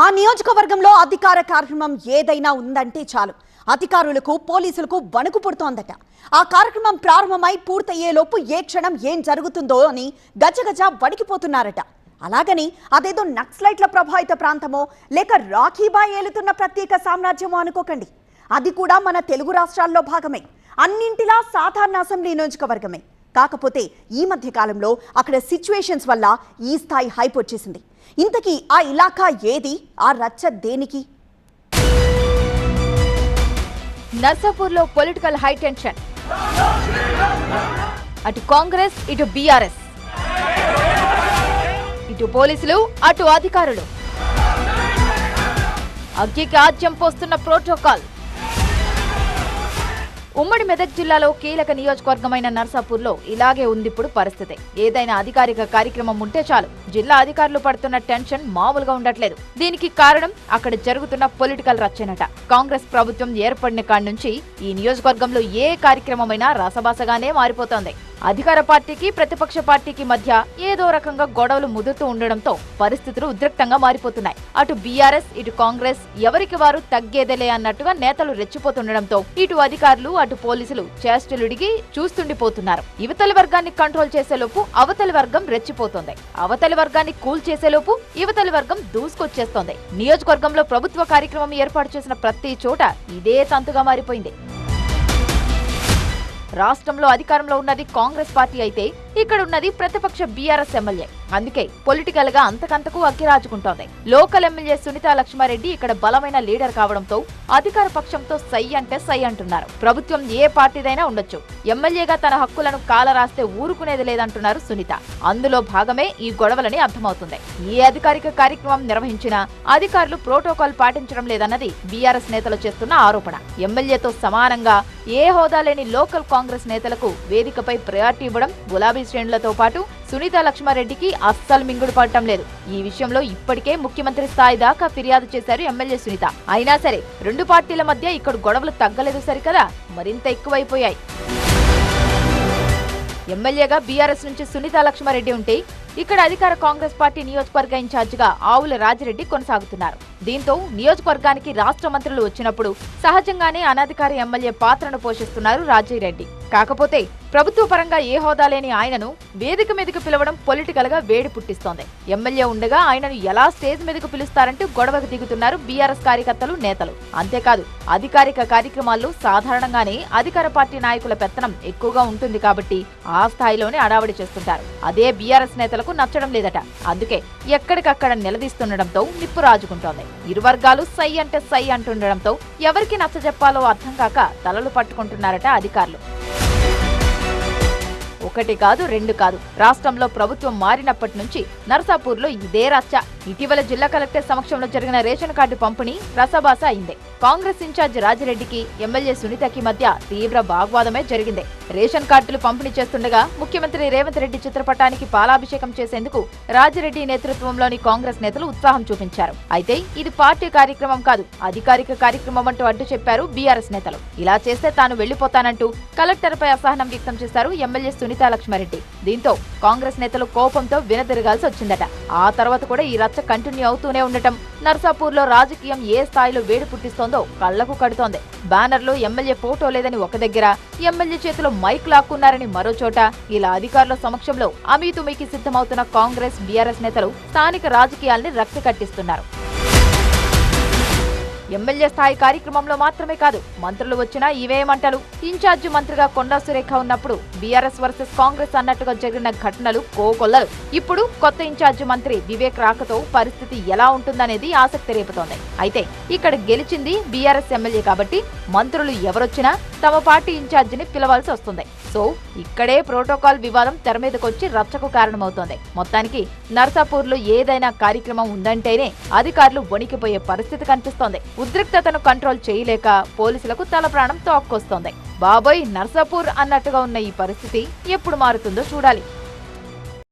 ఆ నియోజకవర్గంలో అధికార కార్యక్రమం ఏదైనా ఉందంటే చాలు. అధికారులకు పోలీసులకు వణుకు పుడుతోందట. ఆ కార్యక్రమం ప్రారంభమై పూర్తయ్యేలోపు ఏ క్షణం ఏం జరుగుతుందో అని గజగజ వణికిపోతున్నారట. అలాగని అదేదో నక్సలైట్ల ప్రభావిత ప్రాంతమో లేక రాఖీబాయ్ ఏలుతున్న ప్రత్యేక సామ్రాజ్యమో అనుకోకండి. అది కూడా మన తెలుగు రాష్ట్రాల్లో భాగమే. అన్నింటిలా సాధారణ అసెంబ్లీ నియోజకవర్గమే. కాకపోతే ఈ మధ్య కాలంలో అక్కడ సిచ్యువేషన్స్ వల్ల ఈ స్థాయి హైప్ వచ్చేసింది. ఇంతకీ ఆ ఇలాఖా ఏది? ఆ రచ్చ దేనికి? నర్సాపూర్లో పొలిటికల్ హై టెన్షన్. అటు కాంగ్రెస్ ఇటు బీఆర్ఎస్. ఇటు పోలీసులు అటు అధికారులు. అగ్గికి ఆజ్యం పోస్తున్న ప్రోటోకాల్. ఉమ్మడి మెదక్ జిల్లాలో కీలక నియోజకవర్గమైన నర్సాపూర్లో ఇలాగే ఉంది ఇప్పుడు పరిస్థితి. ఏదైనా అధికారిక కార్యక్రమం ఉంటే చాలు. జిల్లా అధికారులు పడుతున్న టెన్షన్ మామూలుగా ఉండట్లేదు. దీనికి కారణం అక్కడ జరుగుతున్న పొలిటికల్ రచ్చనట. కాంగ్రెస్ ప్రభుత్వం ఏర్పడిన కాడి నుంచి ఈ నియోజకవర్గంలో ఏ కార్యక్రమమైనా రసబాసగానే మారిపోతోంది. అధికార పార్టీకి ప్రతిపక్ష పార్టీకి మధ్య ఏదో రకంగా గొడవలు ముదురుతూ ఉండడంతో పరిస్థితులు ఉద్రిక్తంగా మారిపోతున్నాయి. అటు బీఆర్ఎస్ ఇటు కాంగ్రెస్ ఎవరికి వారు తగ్గేదేలే అన్నట్టుగా నేతలు రెచ్చిపోతుండడంతో ఇటు అధికారులు అటు పోలీసులు చేష్టలుడిగి చూస్తుండిపోతున్నారు. యువతల వర్గాన్ని కంట్రోల్ చేసేలోపు అవతలి వర్గం రెచ్చిపోతోంది. అవతలి వర్గాన్ని కూల్ చేసేలోపు యువతలి వర్గం దూసుకొచ్చేస్తోంది. నియోజకవర్గంలో ప్రభుత్వ కార్యక్రమం ఏర్పాటు చేసిన ప్రతి చోట ఇదే తంతుగా మారిపోయింది. రాష్ట్రంలో అధికారంలో ఉన్నది కాంగ్రెస్ పార్టీ అయితే ఇక్కడ ఉన్నది ప్రతిపక్ష బీఆర్ఎస్ ఎమ్మెల్యే. అందుకే పొలిటికల్గా అంతకంతకు అక్కిరాజుకుంటోంది లోకల్ ఎమ్మెల్యే సునీతా లక్ష్మారెడ్డి ఇక్కడ బలమైన లీడర్ కావడంతో అధికార పక్షంతో సై అంటే సై అంటున్నారు. ప్రభుత్వం ఏ పార్టీదైనా ఉండొచ్చు. ఎమ్మెల్యేగా తన హక్కులను కాలరాస్తే ఊరుకునేది లేదంటున్నారు సునీత. అందులో భాగమే ఈ గొడవలని అర్థమవుతుంది. ఏ అధికారిక కార్యక్రమం నిర్వహించినా అధికారులు ప్రోటోకాల్ పాటించడం లేదన్నది బీఆర్ఎస్ నేతలు చేస్తున్న ఆరోపణ. ఎమ్మెల్యేతో సమానంగా ఏ హోదా లేని లోకల్ కాంగ్రెస్ నేతలకు వేదికపై ప్రయారిటీ ఇవ్వడం గులాబీ శ్రేణులతో పాటు సునీత లక్ష్మారెడ్డికి అస్సలు మింగుడు పడటం లేదు. ఈ విషయంలో ఇప్పటికే ముఖ్యమంత్రి స్థాయి దాకా ఫిర్యాదు చేశారు ఎమ్మెల్యే సునీత. అయినా సరే రెండు పార్టీల మధ్య ఇక్కడ గొడవలు తగ్గలేదు సరికదా? మరింత ఎక్కువైపోయాయి. ఎమ్మెల్యేగా బీఆర్ఎస్ నుంచి సునీత లక్ష్మారెడ్డి ఉంటే ఇక్కడ అధికార కాంగ్రెస్ పార్టీ నియోజకవర్గ ఇన్ఛార్జిగా ఆవుల రాజిరెడ్డి కొనసాగుతున్నారు. దీంతో నియోజకవర్గానికి రాష్ట్ర మంత్రులు వచ్చినప్పుడు సహజంగానే అనధికార ఎమ్మెల్యే పాత్రను పోషిస్తున్నారు రాజిరెడ్డి. కాకపోతే ప్రభుత్వ పరంగా ఏ హోదా లేని ఆయనను వేదిక మీదకు పిలవడం పొలిటికల్గా వేడి పుట్టిస్తోంది. ఎమ్మెల్యే ఉండగా ఆయనను ఎలా స్టేజ్ మీదకు పిలుస్తారంటూ గొడవకు దిగుతున్నారు బీఆర్ఎస్ కార్యకర్తలు నేతలు. అంతేకాదు అధికారిక కార్యక్రమాల్లో సాధారణంగానే అధికార పార్టీ నాయకుల పెత్తనం ఎక్కువగా ఉంటుంది కాబట్టి ఆ స్థాయిలోనే అడావడి చేస్తుంటారు. అదే బీఆర్ఎస్ నేతలకు నచ్చడం లేదట. అందుకే ఎక్కడికక్కడ నిలదీస్తుండడంతో నిప్పు రాజుకుంటోంది. ఇరు వర్గాలు సై అంటే సై అంటుండడంతో ఎవరికి నచ్చజెప్పాలో అర్థం కాక తలలు పట్టుకుంటున్నారట అధికారులు. ఒకటి కాదు రెండు కాదు. రాష్ట్రంలో ప్రభుత్వం మారినప్పటి నుంచి నర్సాపూర్లో ఇదే రచ్చ. ఇటీవల జిల్లా కలెక్టర్ సమక్షంలో జరిగిన రేషన్ కార్డు పంపిణీ రసబాస అయింది. కాంగ్రెస్ ఇన్ఛార్జ్ రాజిరెడ్డికి ఎమ్మెల్యే సునీతకి మధ్య తీవ్ర వాగ్వాదమే జరిగింది. రేషన్ కార్డులు పంపిణీ చేస్తుండగా ముఖ్యమంత్రి రేవంత్ రెడ్డి చిత్రపటానికి పాలాభిషేకం చేసేందుకు రాజిరెడ్డి నేతృత్వంలోని కాంగ్రెస్ నేతలు ఉత్సాహం చూపించారు. అయితే ఇది పార్టీ కార్యక్రమం కాదు అధికారిక కార్యక్రమం అంటూ అడ్డు చెప్పారు బీఆర్ఎస్ నేతలు. ఇలా చేస్తే తాను వెళ్ళిపోతానంటూ కలెక్టర్పై అసహనం వ్యక్తం చేశారు ఎమ్మెల్యే సునీత లక్ష్మారెడ్డి దీంతో కాంగ్రెస్ నేతలు కోపంతో వినతిరగాల్సి వచ్చిందట. ఆ తర్వాత కూడా ఈ రచ్చ కంటిన్యూ అవుతూనే ఉండటం. నర్సాపూర్లో రాజకీయం ఏ స్థాయిలో వేడి పుట్టిస్తోందో కళ్ళకు కడుతోంది. బ్యానర్లో ఎమ్మెల్యే ఫోటో లేదని ఒక దగ్గర ఎమ్మెల్యే చేతిలో మైక్ లాక్కున్నారని మరో చోట. ఇలా అధికారుల సమక్షంలో అమీతుమీకి సిద్ధమవుతున్న కాంగ్రెస్ బీఆర్ఎస్ నేతలు స్థానిక రాజకీయాల్ని రక్త కట్టిస్తున్నారు ఎమ్మెల్యే స్థాయి కార్యక్రమంలో మాత్రమే కాదు మంత్రులు వచ్చినా ఇవే మంటలు. ఇన్ఛార్జి మంత్రిగా కొండా సురేఖ ఉన్నప్పుడు బీఆర్ఎస్ వర్సెస్ కాంగ్రెస్ అన్నట్టుగా జరిగిన ఘటనలు కోకొల్లలు ఇప్పుడు కొత్త ఇన్ఛార్జి మంత్రి వివేక్ రాకతో పరిస్థితి ఎలా ఉంటుందనేది ఆసక్తి రేపుతోంది. అయితే ఇక్కడ గెలిచింది బీఆర్ఎస్ ఎమ్మెల్యే కాబట్టి మంత్రులు ఎవరొచ్చినా తమ పార్టీ ఇన్ఛార్జిని పిలవాల్సి వస్తుంది. సో ఇక్కడే ప్రోటోకాల్ వివాదం తెర మీదకొచ్చి రచ్చకు కారణమవుతోంది. మొత్తానికి నర్సాపూర్లో ఏదైనా కార్యక్రమం ఉందంటేనే అధికారులు వణికిపోయే పరిస్థితి కనిపిస్తోంది. ఉద్రిక్తతను కంట్రోల్ చేయలేక పోలీసులకు తల ప్రాణం తోక్కొస్తోంది. బాబోయ్ నర్సాపూర్ అన్నట్టుగా ఉన్న ఈ పరిస్థితి ఎప్పుడు మారుతుందో చూడాలి.